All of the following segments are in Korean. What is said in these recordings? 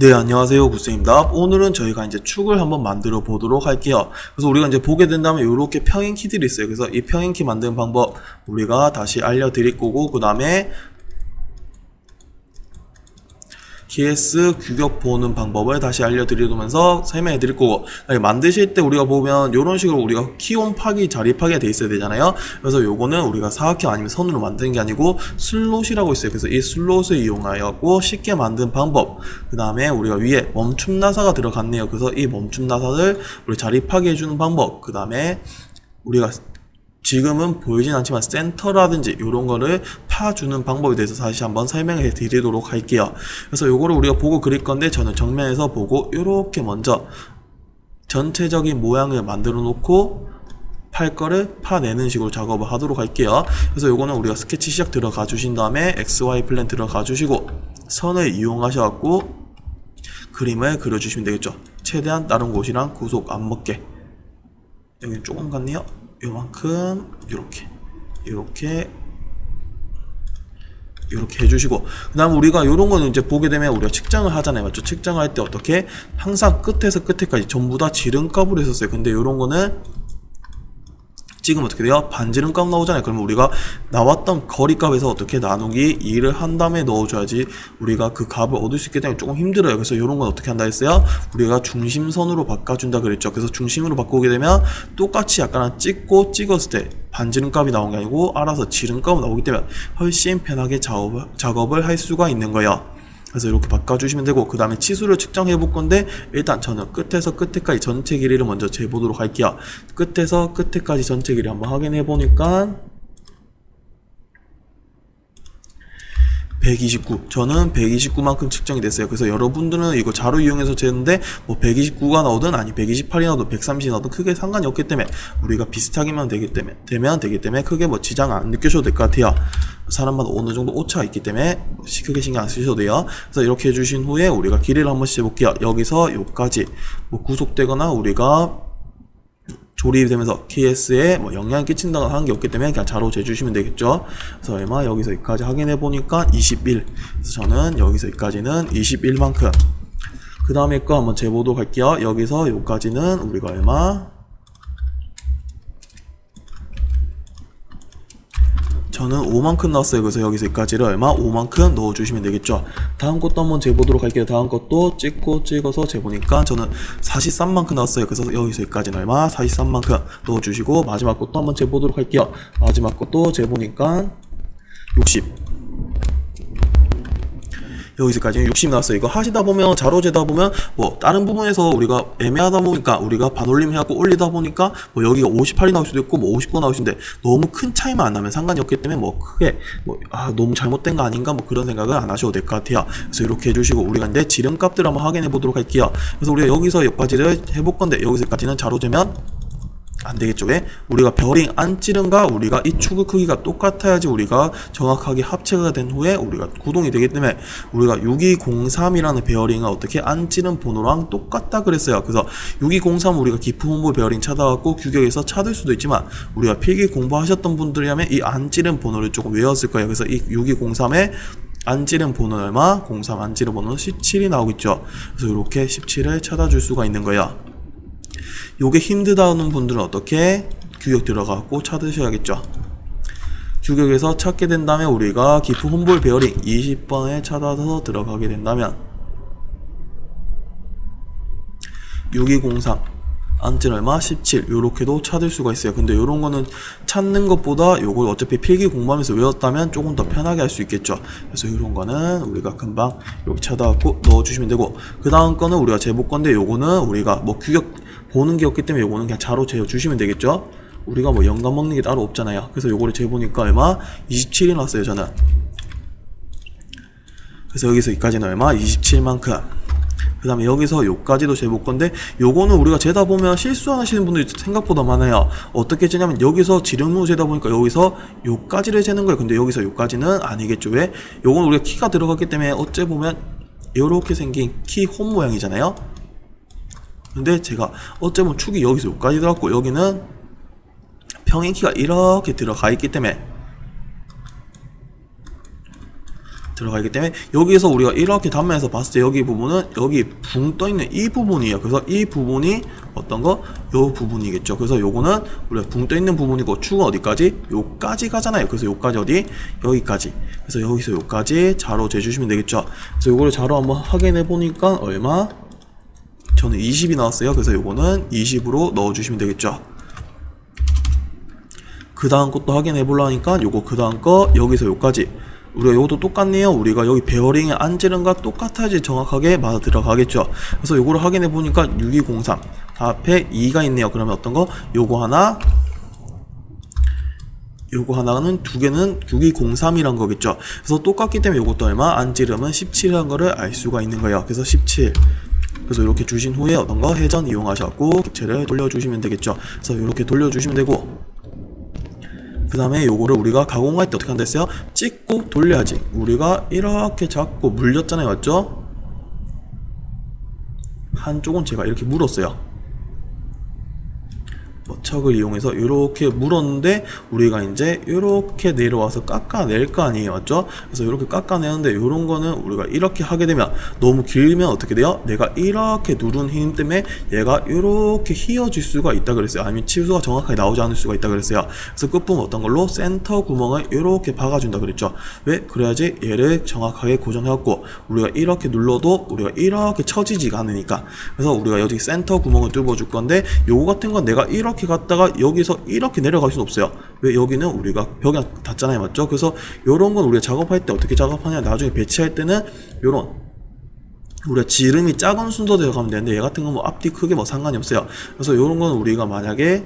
네, 안녕하세요. 구쌤입니다. 오늘은 저희가 이제 축을 한번 만들어 보도록 할게요. 그래서 우리가 이제 보게 된다면 이렇게 평행 키들이 있어요. 그래서 이 평행 키 만드는 방법 우리가 다시 알려드릴 거고, 그 다음에 KS 규격 보는 방법을 다시 알려드리면서 설명해 드릴 거고 아니, 만드실 때 우리가 보면 이런 식으로 우리가 키온 파기 자립하게 돼 있어야 되잖아요. 그래서 요거는 우리가 사각형 아니면 선으로 만드는 게 아니고 슬롯이라고 있어요. 그래서 이 슬롯을 이용하였고 쉽게 만든 방법 그 다음에 우리가 위에 멈춤 나사가 들어갔네요. 그래서 이 멈춤 나사를 우리 자립하게 해주는 방법 그 다음에 우리가 지금은 보이진 않지만 센터라든지 이런 거를 파주는 방법에 대해서 다시 한번 설명해 드리도록 할게요. 그래서 요거를 우리가 보고 그릴 건데 저는 정면에서 보고 이렇게 먼저 전체적인 모양을 만들어 놓고 팔 거를 파내는 식으로 작업을 하도록 할게요. 그래서 요거는 우리가 스케치 시작 들어가 주신 다음에 XY 플랜 들어가 주시고 선을 이용하셔갖고 그림을 그려주시면 되겠죠. 최대한 다른 곳이랑 구속 안 먹게. 여기 조금 같네요. 요만큼 요렇게 요렇게 이렇게 해주시고 그 다음 우리가 이런 거는 이제 보게 되면 우리가 측정을 하잖아요. 맞죠? 측정을 할때 어떻게? 항상 끝에서 끝에까지 전부 다 지름값으로 했었어요. 근데 이런 거는 지금 어떻게 돼요? 반지름값 나오잖아요. 그러면 우리가 나왔던 거리값에서 어떻게 나누기 2를 한 다음에 넣어줘야지 우리가 그 값을 얻을 수 있기 때문에 조금 힘들어요. 그래서 이런 건 어떻게 한다 했어요? 우리가 중심선으로 바꿔준다 그랬죠. 그래서 중심으로 바꾸게 되면 똑같이 약간 찍고 찍었을 때 반지름값이 나온 게 아니고 알아서 지름값이 나오기 때문에 훨씬 편하게 작업을, 작업을 할 수가 있는 거예요. 그래서 이렇게 바꿔주시면 되고 그 다음에 치수를 측정해 볼 건데 일단 저는 끝에서 끝에까지 전체 길이를 먼저 재보도록 할게요. 끝에서 끝에까지 전체 길이 한번 확인해 보니까 129 저는 129만큼 측정이 됐어요. 그래서 여러분들은 이거 자료 이용해서 재는데 뭐 129가 나오든 아니 128이 나오든 130이 나오든 크게 상관이 없기 때문에 우리가 비슷하게만 되기 때문에 되면 되기 때문에 크게 뭐 지장 안 느끼셔도 될 것 같아요. 사람마다 어느 정도 오차가 있기 때문에 뭐 크게 신경 안 쓰셔도 돼요. 그래서 이렇게 해주신 후에 우리가 길이를 한번 해볼게요. 여기서 여기까지. 뭐 구속되거나 우리가 조립이 되면서 KS에 뭐 영향을 끼친다거나 하는 게 없기 때문에 그냥 자로 재주시면 되겠죠. 그래서 얼마 여기서 여기까지 확인해 보니까 21. 그래서 저는 여기서 여기까지는 21만큼. 그 다음에 거 한번 재보도록 할게요. 여기서 여기까지는 우리가 얼마? 저는 5만큼 넣었어요. 그래서 여기서 여기까지를 얼마? 5만큼 넣어주시면 되겠죠. 다음 것도 한번 재보도록 할게요. 다음 것도 찍고 찍어서 재보니까 저는 43만큼 넣었어요. 그래서 여기서 여기까지는 얼마? 43만큼 넣어주시고 마지막 것도 한번 재보도록 할게요. 마지막 것도 재보니까 60. 여기서까지 60 나왔어요. 이거 하시다 보면 자로 재다 보면 뭐 다른 부분에서 우리가 애매하다 보니까 우리가 반올림 해갖고 올리다 보니까 뭐 여기가 58이 나올 수도 있고 뭐 59가 나올 수도 있는데 너무 큰 차이만 안 나면 상관이 없기 때문에 뭐 크게 뭐 아 너무 잘못된 거 아닌가 뭐 그런 생각을 안 하셔도 될 것 같아요. 그래서 이렇게 해주시고 우리가 이제 지름값들 한번 확인해 보도록 할게요. 그래서 우리가 여기서 여기까지를 해볼 건데 여기서까지는 자로 재면 안 되겠죠. 왜? 우리가 베어링 안 찌른가 우리가 이 축의 크기가 똑같아야지 우리가 정확하게 합체가 된 후에 우리가 구동이 되기 때문에 우리가 6203이라는 베어링은 어떻게 안 찌른 번호랑 똑같다 그랬어요. 그래서 6203 우리가 홍보 베어링 찾아갖고 규격에서 찾을 수도 있지만 우리가 필기 공부하셨던 분들이라면 이 안 찌른 번호를 조금 외웠을 거예요. 그래서 이 6203에 안 찌른 번호는 얼마? 03 안 찌른 번호는 17이 나오겠죠. 그래서 이렇게 17을 찾아줄 수가 있는 거예요. 요게 힘들다는 분들은 어떻게 규격 들어가고 찾으셔야겠죠. 규격에서 찾게 된다면 우리가 기프 홈볼 베어링 20번에 찾아서 들어가게 된다면 6203 안진 얼마 17 요렇게도 찾을 수가 있어요 근데 요런 거는 찾는 것보다 요걸 어차피 필기 공부하면서 외웠다면 조금 더 편하게 할 수 있겠죠 그래서 요런 거는 우리가 금방 여기 찾아갖고 넣어주시면 되고 그 다음 거는 우리가 제복 건데 요거는 우리가 뭐 규격 보는 게 없기 때문에 요거는 그냥 자로 재어주시면 되겠죠? 우리가 뭐 연관 먹는 게 따로 없잖아요. 그래서 요거를 재보니까 얼마? 27이 나왔어요 저는. 그래서 여기서 여기까지는 얼마? 27만큼. 그 다음에 여기서 요까지도 재볼 건데 요거는 우리가 재다 보면 실수하시는 분들이 생각보다 많아요. 어떻게 재냐면 여기서 지름으로 재다 보니까 여기서 요까지를 재는 거예요. 근데 여기서 요까지는 아니겠죠. 왜? 요건 우리가 키가 들어갔기 때문에 어째 보면 요렇게 생긴 키 홈 모양이잖아요 근데 제가 어째 보면 축이 여기서 요까지 들어갔고 여기는 평행 키가 이렇게 들어가 있기 때문에 들어가기 때문에 여기서 우리가 이렇게 단면에서 봤을 때 여기 부분은 여기 붕 떠 있는 이 부분이에요. 그래서 이 부분이 어떤 거? 요 부분이겠죠. 그래서 요거는 우리가 붕 떠 있는 부분이고 축은 어디까지? 요까지 가잖아요. 그래서 요까지 어디? 여기까지. 그래서 여기서 요까지 자로 재주시면 되겠죠. 그래서 요거를 자로 한번 확인해 보니까 얼마? 저는 20이 나왔어요. 그래서 요거는 20으로 넣어주시면 되겠죠. 그 다음 것도 확인해 보려니까 요거 그 다음 거 여기서 요까지. 우리가 요것도 똑같네요. 우리가 여기 베어링의 안지름과 똑같아야지 정확하게 맞아 들어가겠죠. 그래서 요거를 확인해 보니까 6203 앞에 2가 있네요. 그러면 어떤 거? 요거 하나 요거 하나는 두 개는 6203이란 거겠죠. 그래서 똑같기 때문에 요것도 얼마? 안지름은 17이라는 거를 알 수가 있는 거예요. 그래서 17 그래서 이렇게 주신 후에 어떤 거 회전 이용하셨고 객체를 돌려주시면 되겠죠 그래서 이렇게 돌려주시면 되고 그 다음에 요거를 우리가 가공할 때 어떻게 한다 했어요? 찍고 돌려야지 우리가 이렇게 잡고 물렸잖아요 맞죠? 한쪽은 제가 이렇게 물었어요 뭐 척을 이용해서 이렇게 물었는데 우리가 이제 이렇게 내려와서 깎아낼 거 아니에요 맞죠? 그래서 이렇게 깎아내는데 이런 거는 우리가 이렇게 하게 되면 너무 길면 어떻게 돼요? 내가 이렇게 누른 힘 때문에 얘가 이렇게 휘어질 수가 있다 그랬어요 아니면 치수가 정확하게 나오지 않을 수가 있다 그랬어요 그래서 끝부분 어떤 걸로 센터 구멍을 이렇게 박아준다 그랬죠 왜? 그래야지 얘를 정확하게 고정해갖고 우리가 이렇게 눌러도 우리가 이렇게 처지지가 않으니까 그래서 우리가 여기 센터 구멍을 뚫어줄 건데 요거 같은 건 내가 이렇게 갔다가 여기서 이렇게 내려갈 수는 없어요. 왜? 여기는 우리가 벽이 닿잖아요. 맞죠? 그래서 요런 건 우리가 작업할 때 어떻게 작업하냐? 나중에 배치할 때는 요런. 우리가 지름이 작은 순서대로 가면 되는데 얘 같은 건 뭐 앞뒤 크게 뭐 상관이 없어요. 그래서 요런 건 우리가 만약에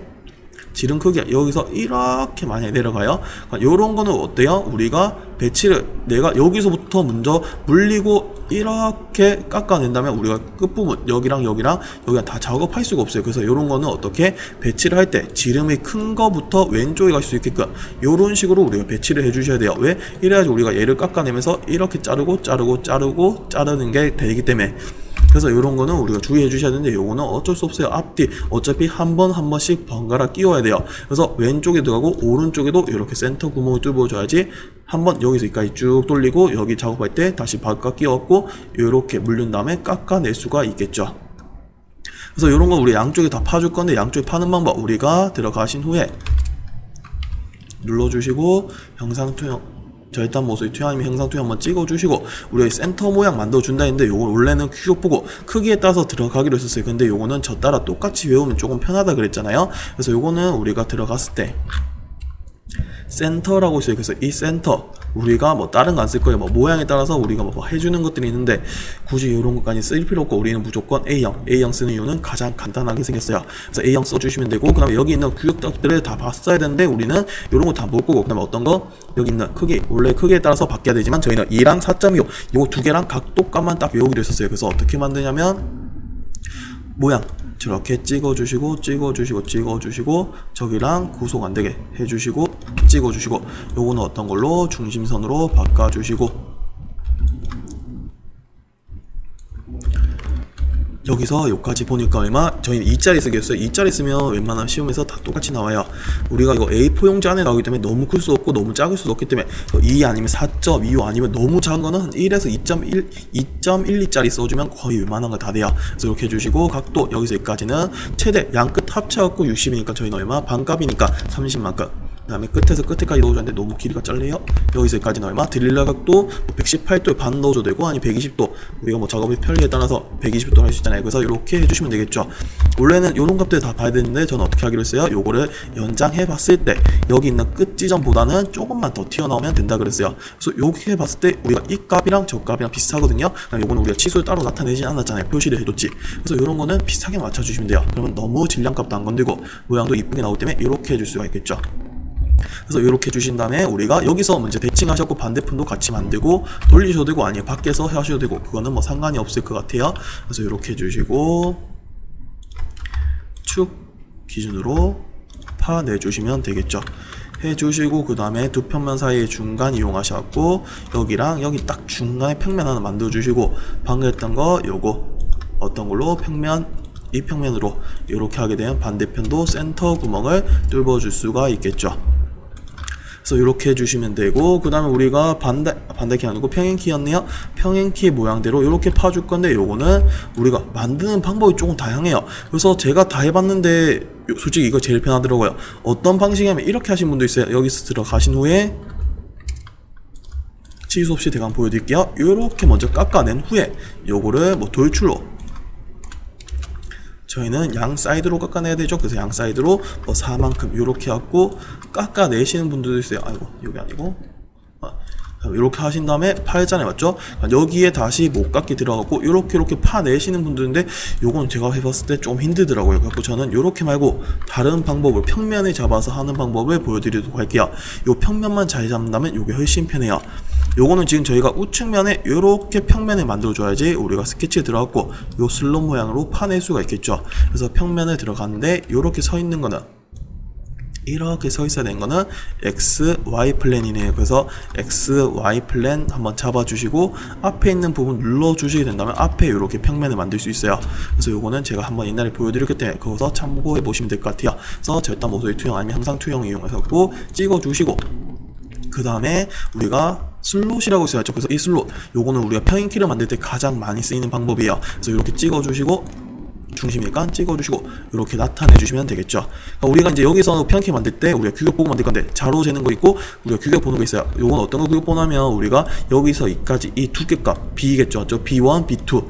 지름 크기가 여기서 이렇게 만약에 내려가요. 이런 거는 어때요? 우리가 배치를 내가 여기서부터 먼저 물리고 이렇게 깎아낸다면 우리가 끝부분 여기랑 여기랑 여기랑 다 작업할 수가 없어요. 그래서 이런 거는 어떻게 배치를 할 때 지름이 큰 거부터 왼쪽에 갈 수 있게끔 이런 식으로 우리가 배치를 해주셔야 돼요. 왜? 이래야지 우리가 얘를 깎아내면서 이렇게 자르고 자르고 자르고 자르는 게 되기 때문에 그래서 이런 거는 우리가 주의해 주셔야 되는데 요거는 어쩔 수 없어요. 앞뒤 어차피 한번한 번씩 번갈아 끼워야 돼요. 그래서 왼쪽에 들어가고 오른쪽에도 이렇게 센터 구멍을 뚫어 줘야지 한번 여기서 여기까지 쭉 돌리고 여기 작업할 때 다시 바깥 끼웠고 이렇게 물린 다음에 깎아낼 수가 있겠죠. 그래서 이런 거 우리 양쪽에 다 파줄 건데 양쪽에 파는 방법 우리가 들어가신 후에 눌러주시고 영상 투영 절단 모서리 투영 아니면 형상 투영 한번 찍어주시고 우리가 센터 모양 만들어준다 했는데 요거 원래는 큐 보고 크기에 따라서 들어가기로 했었어요. 근데 요거는 저 따라 똑같이 외우면 조금 편하다 그랬잖아요. 그래서 요거는 우리가 들어갔을 때 센터라고 있어요. 그래서 이 센터 우리가 뭐 다른 거 안 쓸 거예요. 뭐 모양에 따라서 우리가 뭐 해주는 것들이 있는데 굳이 이런 것까지 쓸 필요 없고 우리는 무조건 A형, A형 쓰는 이유는 가장 간단하게 생겼어요. 그래서 A형 써주시면 되고 그다음에 여기 있는 규격들을 다 봤어야 되는데 우리는 이런 거다못 보고 그다음에 어떤 거 여기 있는 크기 원래 크기에 따라서 바뀌어야 되지만 저희는 2랑 4.25 이거 두 개랑 각도값만 딱 외우기로 했었어요. 그래서 어떻게 만드냐면 모양 저렇게 찍어주시고 찍어주시고 찍어주시고 저기랑 구속 안되게 해주시고 찍어주시고 요거는 어떤 걸로? 중심선으로 바꿔주시고 여기서 여기까지 보니까 얼마? 저희는 2짜리 쓰겠어요. 2짜리 쓰면 웬만한 시험에서 다 똑같이 나와요. 우리가 이거 A4 용지 안에 나오기 때문에 너무 클 수 없고 너무 작을 수도 없기 때문에 2 아니면 4.25 아니면 너무 작은 거는 한 1에서 2.1, 2.12짜리 써주면 거의 웬만한 거 다 돼요. 그래서 이렇게 해주시고 각도 여기서 여기까지는 최대 양끝 합쳐갖고 60이니까 저희는 얼마? 반값이니까 30만큼. 그 다음에 끝에서 끝에까지 넣어줬는데 너무 길이가 짧네요? 여기서 여기까지는 얼마? 드릴러 각도 118도에 반 넣어줘도 되고 아니 120도. 우리가 뭐 작업의 편리에 따라서 120도 할 수 있잖아요. 그래서 이렇게 해주시면 되겠죠. 원래는 요런 값들 다 봐야 되는데 저는 어떻게 하기로 했어요? 요거를 연장해 봤을 때 여기 있는 끝 지점보다는 조금만 더 튀어나오면 된다 그랬어요. 그래서 요렇게 해봤을 때 우리가 이 값이랑 저 값이랑 비슷하거든요. 요거는 우리가 치수를 따로 나타내진 않았잖아요. 표시를 해뒀지. 그래서 요런 거는 비슷하게 맞춰주시면 돼요. 그러면 너무 질량값도 안 건들고 모양도 이쁘게 나오기 때문에 이렇게 해줄 수가 있겠죠 그래서 이렇게 주신 다음에 우리가 여기서 먼저 대칭하셨고 반대편도 같이 만들고 돌리셔도 되고 아니면 밖에서 하셔도 되고 그거는 뭐 상관이 없을 것 같아요. 그래서 이렇게 해주시고 축 기준으로 파 내주시면 되겠죠. 해주시고 그 다음에 두 평면 사이의 중간 이용하셨고 여기랑 여기 딱 중간에 평면 하나 만들어 주시고 방금 했던 거 요거 어떤 걸로? 평면 이 평면으로 이렇게 하게 되면 반대편도 센터 구멍을 뚫어줄 수가 있겠죠 그래서 이렇게 해주시면 되고 그 다음에 우리가 반대 반대키 아니고 평행키였네요. 평행키 모양대로 이렇게 파줄 건데 요거는 우리가 만드는 방법이 조금 다양해요. 그래서 제가 다 해봤는데 요- 솔직히 이거 제일 편하더라고요. 어떤 방식이냐면 이렇게 하신 분도 있어요. 여기서 들어가신 후에 취소 없이 대강 보여드릴게요. 요렇게 먼저 깎아낸 후에 요거를 뭐 돌출로 저희는 양 사이드로 깎아내야 되죠. 그래서 양 사이드로 뭐 4만큼 이렇게 갖고 깎아내시는 분들도 있어요. 아이고 여기 아니고 이렇게 하신 다음에 파했잖아요 맞죠? 여기에 다시 목깎이 들어가고 이렇게 이렇게 파내시는 분들인데 요건 제가 해봤을 때 좀 힘들더라고요 그래서 저는 이렇게 말고 다른 방법을 평면에 잡아서 하는 방법을 보여드리도록 할게요 요 평면만 잘 잡는다면 요게 훨씬 편해요 요거는 지금 저희가 우측면에 이렇게 평면을 만들어줘야지 우리가 스케치에 들어갔고 요 슬롯 모양으로 파낼 수가 있겠죠 그래서 평면에 들어갔는데 이렇게 서 있는 거는 이렇게 서 있어야 되는 거는 x, y 플랜이네요. 그래서 x, y 플랜 한번 잡아주시고 앞에 있는 부분 눌러주시게 된다면 앞에 이렇게 평면을 만들 수 있어요. 그래서 요거는 제가 한번 옛날에 보여드렸기 때문에 거기서 참고해 보시면 될 것 같아요. 그래서 절단 모서리 투영 아니면 항상 투영 이용해서 꼭 찍어주시고 그 다음에 우리가 슬롯이라고 있어야죠. 그래서 이 슬롯, 요거는 우리가 평행키를 만들 때 가장 많이 쓰이는 방법이에요. 그래서 이렇게 찍어주시고 중심이니까 찍어주시고 이렇게 나타내 주시면 되겠죠. 그러니까 우리가 이제 여기서 평행키 만들 때 우리가 규격 보고 만들 건데 자로 재는 거 있고 우리가 규격 보는 거 있어요. 요건 어떤 거 규격 보냐면 우리가 여기서 이까지 이두개값 B겠죠. 저 B1, B2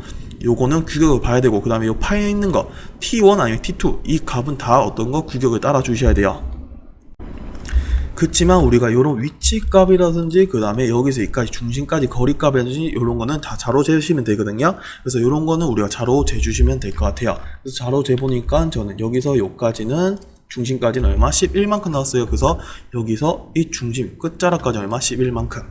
요거는 규격을 봐야 되고 그 다음에 요 파에 있는 거 T1 아니면 T2 이 값은 다 어떤 거 규격을 따라 주셔야 돼요. 그치만 우리가 요런 위치 값이라든지 그 다음에 여기서 여기까지 중심까지 거리 값이라든지 요런 거는 다 자로 재시면 되거든요 그래서 요런 거는 우리가 자로 재주시면 될 것 같아요 그래서 자로 재보니까 저는 여기서 요까지는 중심까지는 얼마? 11만큼 나왔어요 그래서 여기서 이 중심 끝자락까지 얼마? 11만큼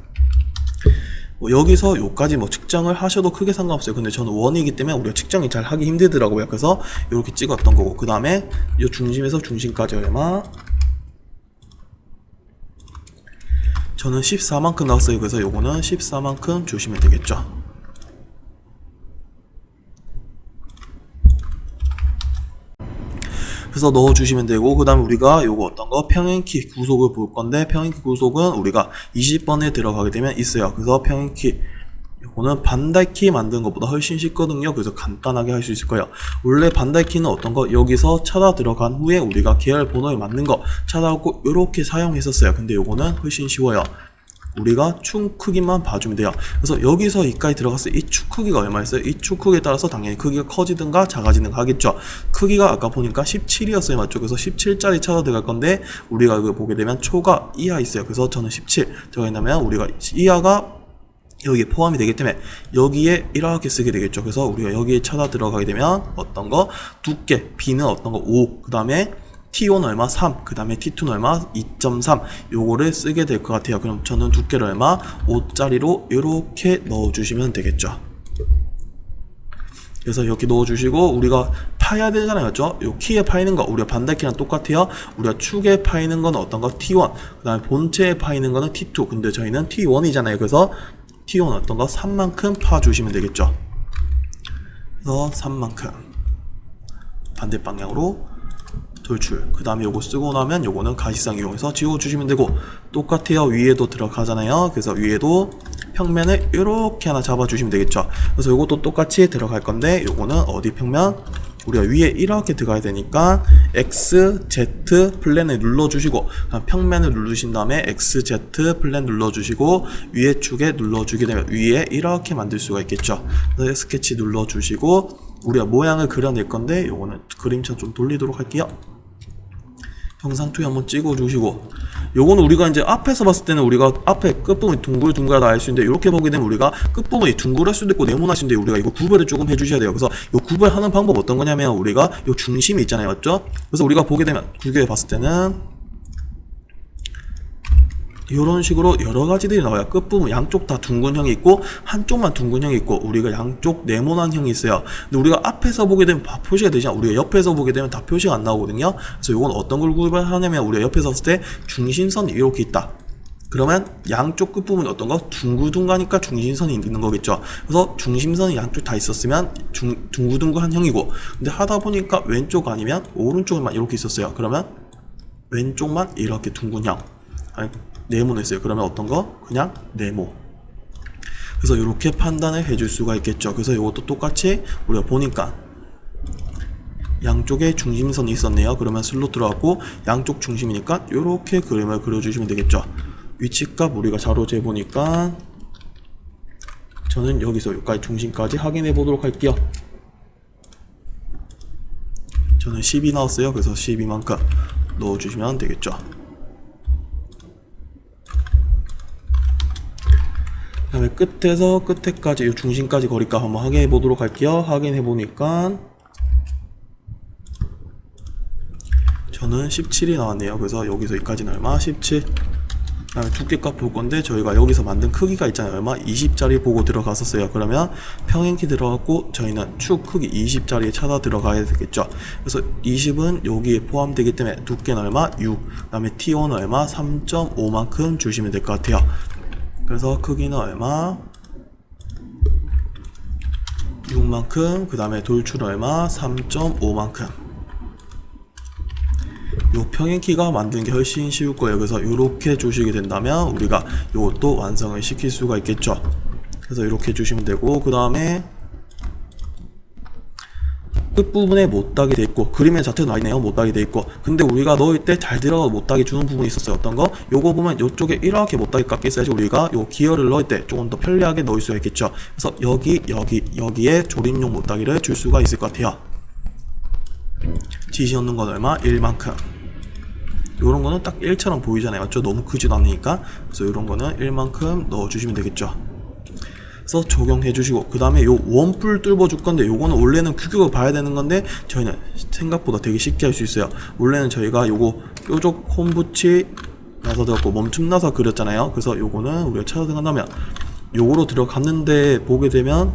뭐 여기서 요까지 뭐 측정을 하셔도 크게 상관없어요. 근데 저는 원이기 때문에 우리가 측정이 잘 하기 힘들더라고요. 그래서 이렇게 찍었던 거고 그 다음에 이 중심에서 중심까지 얼마? 저는 14만큼 나왔어요. 그래서 요거는 14만큼 주시면 되겠죠. 그래서 넣어주시면 되고 그 다음에 우리가 요거 어떤 거 평행키 구속을 볼 건데 평행키 구속은 우리가 20번에 들어가게 되면 있어요 그래서 평행키 요거는 반달키 만드는 것보다 훨씬 쉽거든요 그래서 간단하게 할 수 있을 거예요 원래 반달키는 어떤 거 여기서 찾아 들어간 후에 우리가 계열 번호에 맞는 거 찾아오고 요렇게 사용했었어요 근데 요거는 훨씬 쉬워요 우리가 축 크기만 봐주면 돼요. 그래서 여기서 이까지 들어갔을 때 이 축 크기가 얼마였어요? 이 축 크기에 따라서 당연히 크기가 커지든가 작아지든가 하겠죠. 크기가 아까 보니까 17이었어요. 맞죠? 그래서 17짜리 찾아 들어갈 건데 우리가 이거 보게 되면 초가 이하 있어요. 그래서 저는 17 들어가냐면 우리가 이하가 여기에 포함이 되기 때문에 여기에 이렇게 쓰게 되겠죠. 그래서 우리가 여기에 찾아 들어가게 되면 어떤 거 두께 B는 어떤 거 5, 그 다음에 T1 얼마 3, 그 다음에 T2는 얼마 2.3 요거를 쓰게 될 것 같아요. 그럼 저는 두께를 얼마 5짜리로 이렇게 넣어주시면 되겠죠. 그래서 여기 넣어주시고 우리가 파야 되잖아요, 맞죠? 요 키에 파이는 거 우리가 반달키랑 똑같아요. 우리가 축에 파이는 건 어떤 거 T1, 그다음에 본체에 파이는 거는 T2. 근데 저희는 T1이잖아요. 그래서 T1 어떤 거 3만큼 파 주시면 되겠죠. 그래서 3만큼 반대 방향으로 돌출. 그 다음에 요거 쓰고 나면 요거는 가시상 이용해서 지워주시면 되고 똑같아요. 위에도 들어가잖아요. 그래서 위에도 평면을 이렇게 하나 잡아주시면 되겠죠? 그래서 요것도 똑같이 들어갈 건데 요거는 어디 평면? 우리가 위에 이렇게 들어가야 되니까 X, Z 플랜을 눌러주시고 평면을 누르신 다음에 X, Z 플랜 눌러주시고 위에 축에 눌러주게 되면 위에 이렇게 만들 수가 있겠죠. 그래서 스케치 눌러주시고 우리가 모양을 그려낼 건데 요거는 그림체 좀 돌리도록 할게요 영상 투여 한번 찍어주시고 요거는 우리가 이제 앞에서 봤을 때는 우리가 앞에 끝부분이 둥글둥글하다 알수 있는데 이렇게 보게 되면 우리가 끝부분이 둥글할 수도 있고 네모날 수도 있는데 우리가 이거 구별을 조금 해주셔야 돼요 그래서 요 구별하는 방법 어떤 거냐면 우리가 요 중심이 있잖아요 맞죠? 그래서 우리가 보게 되면 구교에 봤을 때는 이런 식으로 여러 가지들이 나와요. 끝부분 양쪽 다 둥근 형이 있고 한쪽만 둥근 형이 있고 우리가 양쪽 네모난 형이 있어요. 근데 우리가 앞에서 보게 되면 다 표시가 되지 않고 우리가 옆에서 보게 되면 다 표시가 안 나오거든요. 그래서 이건 어떤 걸 구별하냐면 우리가 옆에서 봤을 때 중심선이 이렇게 있다. 그러면 양쪽 끝부분이 어떤 거? 둥글둥글하니까 중심선이 있는 거겠죠. 그래서 중심선이 양쪽 다 있었으면 중, 둥글둥글한 형이고 근데 하다 보니까 왼쪽 아니면 오른쪽에만 이렇게 있었어요. 그러면 왼쪽만 이렇게 둥근 형. 네모냈어요. 그러면 어떤 거? 그냥 네모. 그래서 이렇게 판단을 해줄 수가 있겠죠. 그래서 이것도 똑같이 우리가 보니까 양쪽에 중심선이 있었네요. 그러면 슬롯 들어갔고 양쪽 중심이니까 이렇게 그림을 그려주시면 되겠죠. 위치값 우리가 자로 재보니까 저는 여기서 여기까지 중심까지 확인해 보도록 할게요. 저는 10이 나왔어요. 그래서 12만큼 넣어주시면 되겠죠. 다음에 끝에서 끝에까지 이 중심까지 거리값 한번 확인해 보도록 할게요. 확인해 보니까 저는 17이 나왔네요. 그래서 여기서 여기까지는 얼마? 17. 그다음에 두께값 볼 건데 저희가 여기서 만든 크기가 있잖아요. 얼마? 20짜리 보고 들어갔었어요. 그러면 평행키 들어갔고 저희는 축 크기 20짜리에 찾아 들어가야 되겠죠. 그래서 20은 여기에 포함되기 때문에 두께는 얼마? 6. 그 다음에 T1은 얼마? 3.5만큼 주시면 될 것 같아요. 그래서 크기는 얼마? 6만큼, 그 다음에 돌출 얼마? 3.5만큼. 요 평행키가 만드는 게 훨씬 쉬울 거예요. 그래서 이렇게 주시게 된다면 우리가 이것도 완성을 시킬 수가 있겠죠. 그래서 이렇게 주시면 되고 그 다음에 끝부분에 못따기 돼 있고 그림의 자체도 나와 있네요 못따기 돼 있고 근데 우리가 넣을 때 잘 들어가 못따기 주는 부분이 있었어요. 어떤 거? 요거 보면 요쪽에 이렇게 못따기 깎여 있어야지 우리가 요 기어를 넣을 때 조금 더 편리하게 넣을 수가 있겠죠. 그래서 여기 여기 여기에 조립용 못따기를 줄 수가 있을 것 같아요. 지시 넣는 건 얼마? 1만큼. 요런 거는 딱 1처럼 보이잖아요. 맞죠? 너무 크지도 않으니까. 그래서 요런 거는 1만큼 넣어주시면 되겠죠 그래서 적용해 주시고 그 다음에 요 원뿔 뚫어 줄 건데 요거는 원래는 규격을 봐야 되는 건데 저희는 생각보다 되게 쉽게 할 수 있어요. 원래는 저희가 요거 뾰족 홈 붙이 나서 들어갔고 멈춤 나서 그렸잖아요. 그래서 요거는 우리가 찾아 들어간다면 요거로 들어갔는데 보게 되면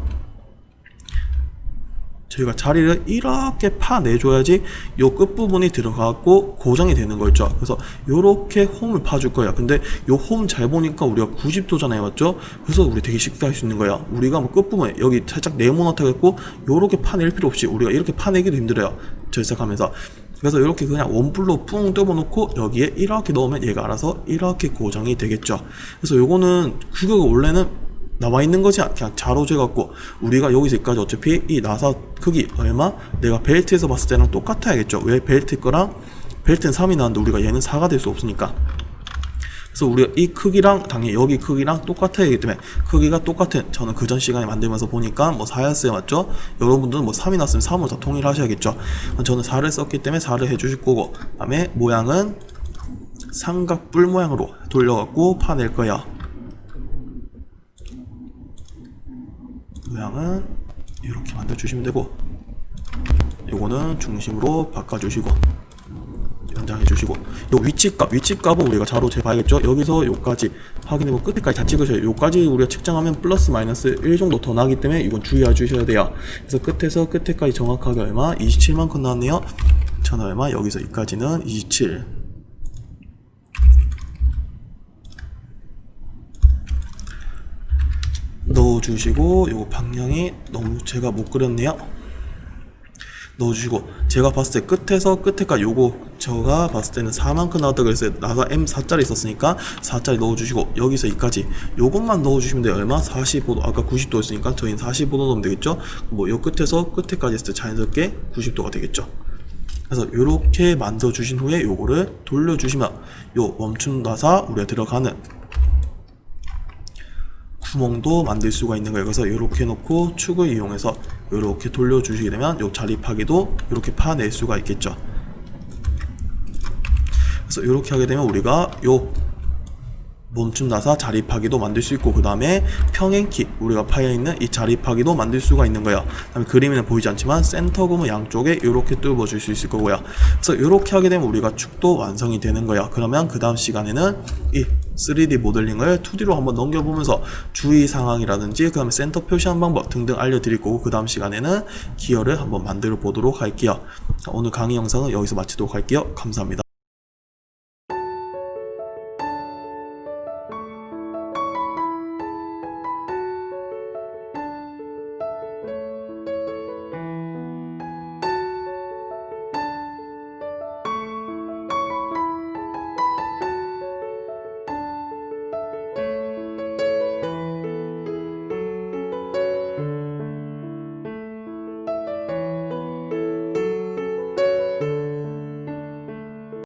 저희가 자리를 이렇게 파내줘야지 요 끝부분이 들어가고 고정이 되는 거 있죠. 그래서 요렇게 홈을 파줄 거예요. 근데 요 홈 잘 보니까 우리가 90도잖아요. 맞죠? 그래서 우리 되게 쉽게 할 수 있는 거예요. 우리가 뭐 끝부분에 여기 살짝 네모나타 했고 요렇게 파낼 필요 없이 우리가 이렇게 파내기도 힘들어요. 절삭하면서. 그래서 이렇게 그냥 원뿔로 뿡 뜯어놓고 여기에 이렇게 넣으면 얘가 알아서 이렇게 고정이 되겠죠. 그래서 요거는 규격이 원래는 나와 있는 것이 그냥 자로재 갖고 우리가 여기서 여기까지 어차피 이 나사 크기 얼마? 내가 벨트에서 봤을 때랑 똑같아야겠죠. 왜 벨트 거랑 벨트는 3이 나왔는데 우리가 얘는 4가 될 수 없으니까. 그래서 우리가 이 크기랑 당연히 여기 크기랑 똑같아야 하기 때문에 크기가 똑같은 저는 그 전 시간에 만들면서 보니까 뭐 4였어요 맞죠? 여러분들은 뭐 3이 났으면 3으로 다 통일하셔야겠죠. 저는 4를 썼기 때문에 4를 해주실 거고 그 다음에 모양은 삼각뿔 모양으로 돌려갖고 파낼 거예요 모양은 이렇게 만들어 주시면 되고 요거는 중심으로 바꿔 주시고 연장해 주시고 요 위치값 위치값은 우리가 자로 재봐야겠죠? 여기서 요까지 확인해보고 끝에까지 다 찍으셔요 요까지 우리가 측정하면 플러스 마이너스 1 정도 더 나기 때문에 이건 주의해 주셔야 돼요. 그래서 끝에서 끝에까지 정확하게 얼마? 27만큼 나왔네요. 전 얼마? 여기서 여기까지는 27 넣어주시고 요거 방향이 너무 제가 못 그렸네요. 넣어주시고 제가 봤을 때 끝에서 끝에까지 요거 제가 봤을 때는 4만큼 나왔다 그랬어요. 나사 M4짜리 있었으니까 4짜리 넣어주시고 여기서 이까지. 요것만 넣어주시면 돼요. 얼마? 45도 아까 90도였으니까 저희는 45도 넣으면 되겠죠? 뭐 요 끝에서 끝에까지 했을 때 자연스럽게 90도가 되겠죠? 그래서 이렇게 만들어 주신 후에 요거를 돌려 주시면 요 멈춤 나사 우리가 들어가는 구멍도 만들 수가 있는 거예요. 그래서 이렇게 놓고 축을 이용해서 이렇게 돌려주시게 되면 요 자립하기도 이렇게 파낼 수가 있겠죠. 그래서 이렇게 하게 되면 우리가 요 멈춤 나사 자립하기도 만들 수 있고 그 다음에 평행키 우리가 파여 있는 이 자립하기도 만들 수가 있는 거예요. 그다음에 그림에는 보이지 않지만 센터 구멍 양쪽에 이렇게 뚫어 줄 수 있을 거고요. 그래서 이렇게 하게 되면 우리가 축도 완성이 되는 거예요. 그러면 그 다음 시간에는 이 3D 모델링을 2D로 한번 넘겨보면서 주의 상황이라든지 그 다음에 센터 표시하는 방법 등등 알려드릴 거고 그 다음 시간에는 기어를 한번 만들어 보도록 할게요. 자, 오늘 강의 영상은 여기서 마치도록 할게요. 감사합니다.